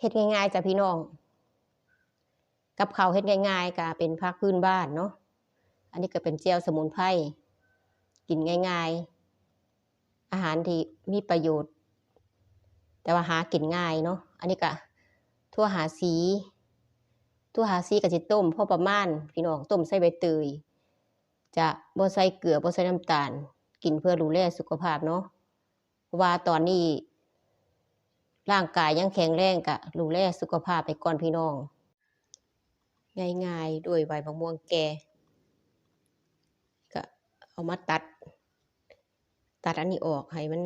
เฮ็ดง่ายๆจ้ะพี่น้อง กับข้าวเฮ็ดง่ายๆก็เป็นภาคพื้นบ้านเนาะ อันนี้ก็เป็นแจ่วสมุนไพร กินง่ายๆ อาหารที่มีประโยชน์ แต่ว่าหากินง่ายเนาะ อันนี้ก็ทั่วหาสีทั่วหาสีก็สิต้มพอประมาณ พี่น้องต้มใส่ใบเตย จะบ่ใส่เกลือบ่ใส่น้ำตาล กินเพื่อดูแลสุขภาพเนาะ เพราะว่าตอนนี้ ร่างกายยังแข็งแรงก็ดูแลสุขภาพไปก่อนพี่น้อง ง่ายๆด้วยใบมะม่วงแก่ก็เอามาตัด ตัดอันนี้ออกให้มัน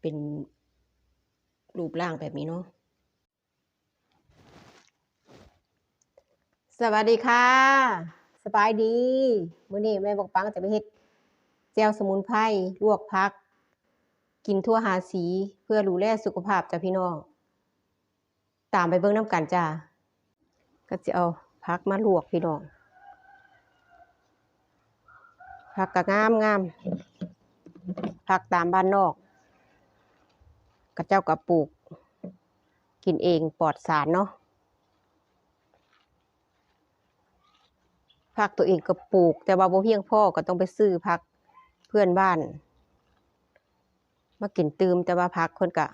เป็นรูปร่างแบบนี้เนาะสวัสดีค่ะ สบายดี มื้อนี้แม่บอกปังจะไปเฮ็ดแจวสมุนไพรลวกผัก กินทั่วหาสีเพื่อดูแลสุขภาพจ้ะพี่น้อง ตามไปเบิ่งน้ำกันจ้าก็จะเอาผักมาลวกพี่น้องผักก็งามงามผักตามบ้านนอก กระเจ้าก็ปลูก กินเองปลอดสารเนาะผักตัวเองก็ปลูก แต่ว่าบ่เพียงพอก็ต้องไปซื้อผักเพื่อนบ้าน มากินตืมแต่ว่าผักคนก็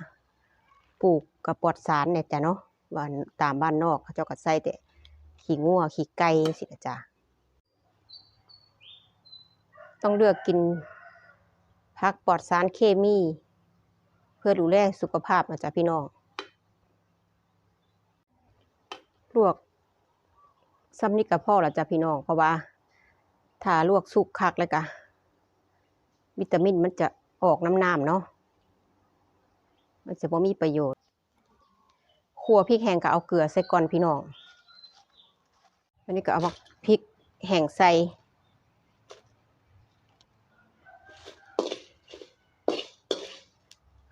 ปลูกกับปลอดสารเนี่ยจ้ะเนาะบ้านตามบ้านนอกเขาเจ้าก็ใส่แต่ขี้งัวขี้ไก่สิจ้ะต้องเลือกกินผักปลอดสารเคมี เพื่อดูแลสุขภาพนะจ๊ะพี่น้องลวกซ้ำนี่กับพ่อละจ้ะพี่น้องเพราะว่า ถ้าลวกสุกคักเลยกะวิตามินมันจะออกน้ำน้ำเนาะ มันจะบ่มีประโยชน์ขั่วพริกแห้งก็เอาเกลือใส่ก่อนพี่น้องอันนี้ก็เอาพริกแห้งใส่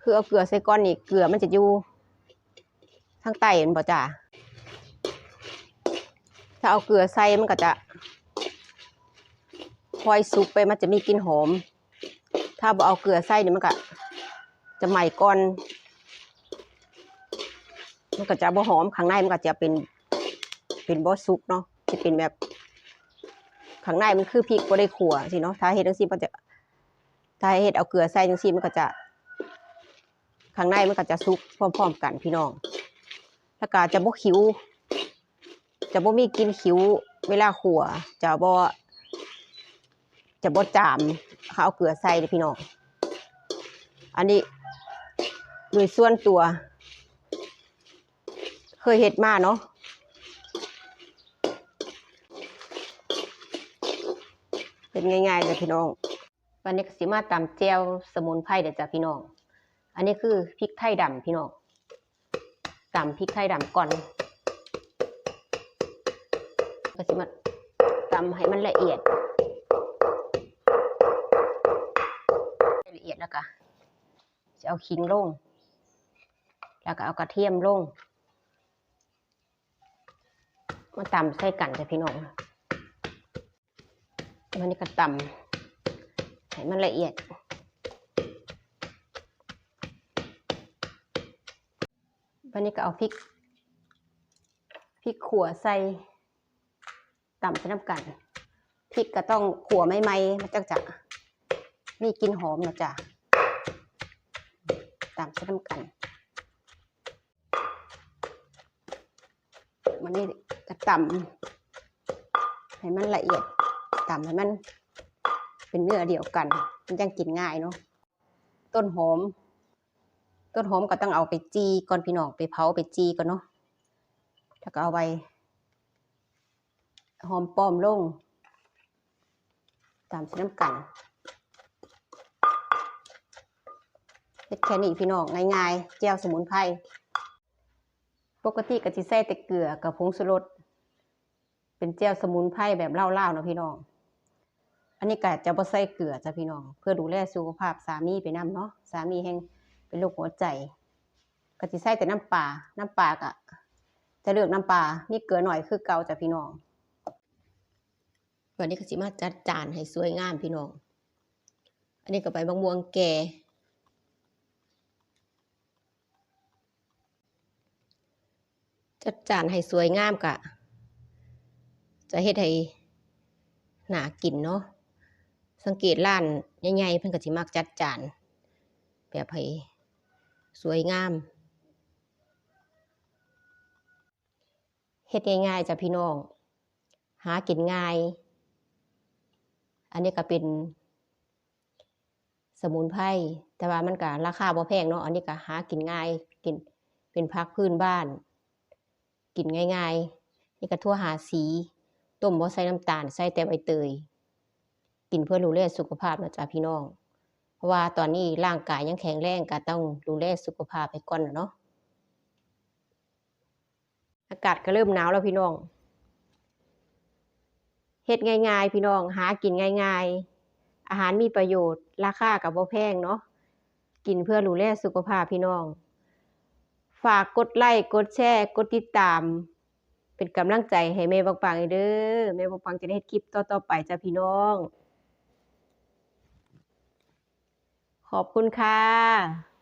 คือเอาเกลือใส่ก้อนนี่เกลือมันจะอยู่ทางใต้เห็นบ่จ้าถ้าเอาเกลือใส่มันก็จะคอยสุกไปมันจะมีกลิ่นหอม ถ้าบ่เอาเกลือใส่เนี่ยมันก็จะใหม่ก่อน มันก็จะบ่หอมข้างในมันก็จะเป็น เป็นบ่สุกเนาะจะเป็นแบบข้างในมันคือพริกบ่ได้ขั่วสิเนาะถ้าเฮ็ดจังซี่มันจะถ้าเฮ็ดเอาเกลือใส่จังซี่มันก็จะข้างในมันก็จะสุกพร้อม ๆ กันพี่น้องแล้วก็จะบ่ขิว จะบ่มีกินขิวเวลาขั่วจะบ่จะบ่จามเขาเอาเกลือใส่เลยพี่น้อง อันนี้โดยส่วนตัว เคยเฮ็ดมาเนาะเป็นง่ายๆเลยพี่น้อง วันนี้ก็สิมาตำแจวสมุนไพรเดี๋ยวจ้ะพี่น้อง อันนี้คือพริกไทยดำพี่น้องตำพริกไทยดำก่อนก็สิมาตำให้มันละเอียดละเอียดแล้วก็จะเอาขิงลง แล้วก็เอากระเทียมลง มาตำใส่กันจ้ะพี่น้องวันนี้ก็ตำให้มันละเอียด วันนี้ก็เอาพริก พริกขั่วใส่ตำใส่น้ำกัน พริกก็ต้องขั่วไม่ไหมมันจังจะมีกลิ่นหอมนะจ๊ะตำใส่น้ำกันวันนี้ ก็ตำให้มันละเอียดตำให้มัน เป็นเนื้อเดียวกัน มันยังกินง่ายเนาะต้นหอม ต้นหอมก็ต้องเอาไปจีก่อนพี่น้องไปเผาไปจีก่อนเนาะแล้วก็เอาไว้หอมป้อมลง ตามส่น้ำกันเฮ็ดแค่นี้พี่น้องง่ายๆแจ่วสมุนไพรปกติก็สิใส่แต่เกลือกับผงชูรส เป็นแจ่วสมุนไพรแบบเล่าๆเนาะพี่น้อง อันนี้ก็จะบ่ใส่เกลือจ้ะพี่น้อง เพื่อดูแลสุขภาพสามีไปนํเนาะสามีแห่งเป็นโรคหัวใจก็สิใส่แต่น้ำปลาน้ำปลาก็จะเลือกน้ำปลามีเกลือหน่อยคือเกาจ้ะพี่น้องวันนี้ก็สิมาจัดจานให้สวยงามพี่น้อง อันนี้ก็ใบมะม่วงแก่จัดจานให้สวยงามกะ จะเฮ็ดให้หนากินเนาะสังเกตร้านใหญ่ๆเพิ่นก็สิมักจัดจานแบบให้สวยงามเฮ็ดง่ายๆจ้ะพี่น้อง หากินง่าย อันนี้ก็เป็น สมุนไพรแต่ว่ามันก็ราคาบ่แพงเนาะอันนี้ก็หากินง่ายกินเป็นผักพื้นบ้าน กินง่ายๆ นี่ก็ทั่วหาสี ต้มบ่ใส่น้ำตาลใส่แต่ใบเตย กินเพื่อดูแลสุขภาพนะจ๊ะพี่น้อง เพราะว่าตอนนี้ร่างกายยังแข็งแรงก็ต้องดูแลสุขภาพไปก่อนเนาะอากาศก็เริ่มหนาวแล้วพี่น้องเฮ็ดง่าย ๆ พี่น้องหากินง่าย ๆ อาหารมีประโยชน์ ราคาก็บ่แพงเนาะกินเพื่อดูแลสุขภาพพี่น้อง ฝากกดไลค์กดแชร์ กดติดตาม เป็นกำลังใจให้แม่ปังๆเด้อแม่ปังๆจะได้เฮ็ดคลิปต่อๆไปจ้ะพี่น้อง ขอบคุณค่ะ